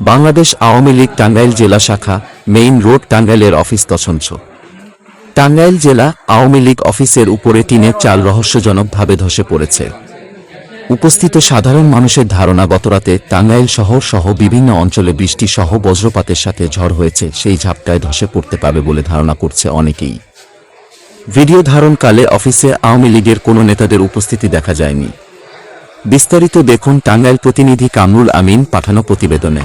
বাংলাদেশ আওয়ামী লীগ টাঙ্গাইল জেলা শাখা main road টাঙ্গাইলের অফিস তছঞ্ছ টাঙ্গাইল জেলা আওয়ামী লীগ অফিসের উপরে টিনের চাল রহস্যজনকভাবে ধসে পড়েছে। উপস্থিত সাধারণ মানুষের ধারণা গতরাতে টাঙ্গাইল শহর সহ বিভিন্ন অঞ্চলে বৃষ্টি সহ বজ্রপাতের সাথে ঝড় হয়েছে, সেই ঝাপটায় ধসে পড়তে পারে বলে ধারণা করছে অনেকেই। ভিডিও ধারণকালে অফিসে আওয়ামী লীগের কোনো নেতাদের উপস্থিতি দেখা যায়নি। বিস্তারিত দেখুন টাঙ্গাইল প্রতিনিধি কামরুল আমিন পাঠানো প্রতিবেদনে।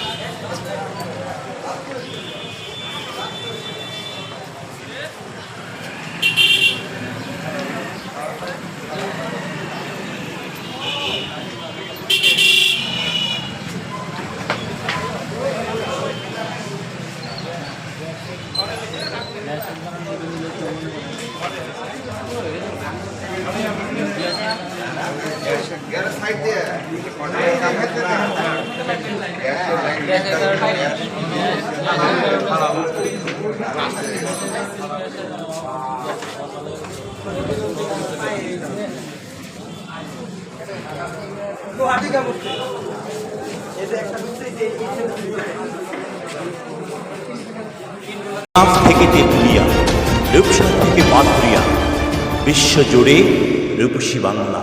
Brandon? ¿Tienes? নাম থেকে তেঁতুলিয়া রূপসা থেকে বিশ্বজুড়ে রূপসী বাংলা।